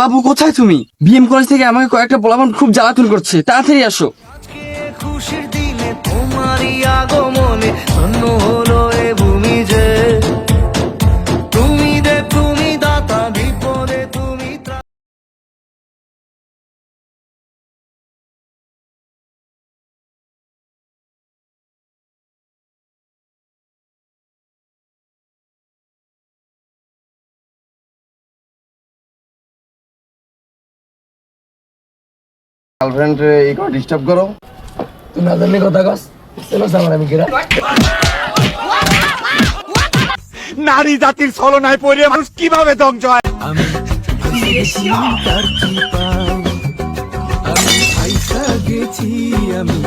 বাবু, কোথায় তুমি? BM college থেকে আমাকে কয়েকটা বলাবন খুব জ্বালাতন করছে। তাড়াতাড়ি আসো। খুশির গার্লফ্রেন্ড এই করে ডিস্টার্ব করো। তুই না জানলে কথা কস চলো আমার আমি কেরা। নারী জাতির ছলনায় পড়ে মানুষ কীভাবে ধ্বংস হয়? আমি আমি আইসা গেছি আমি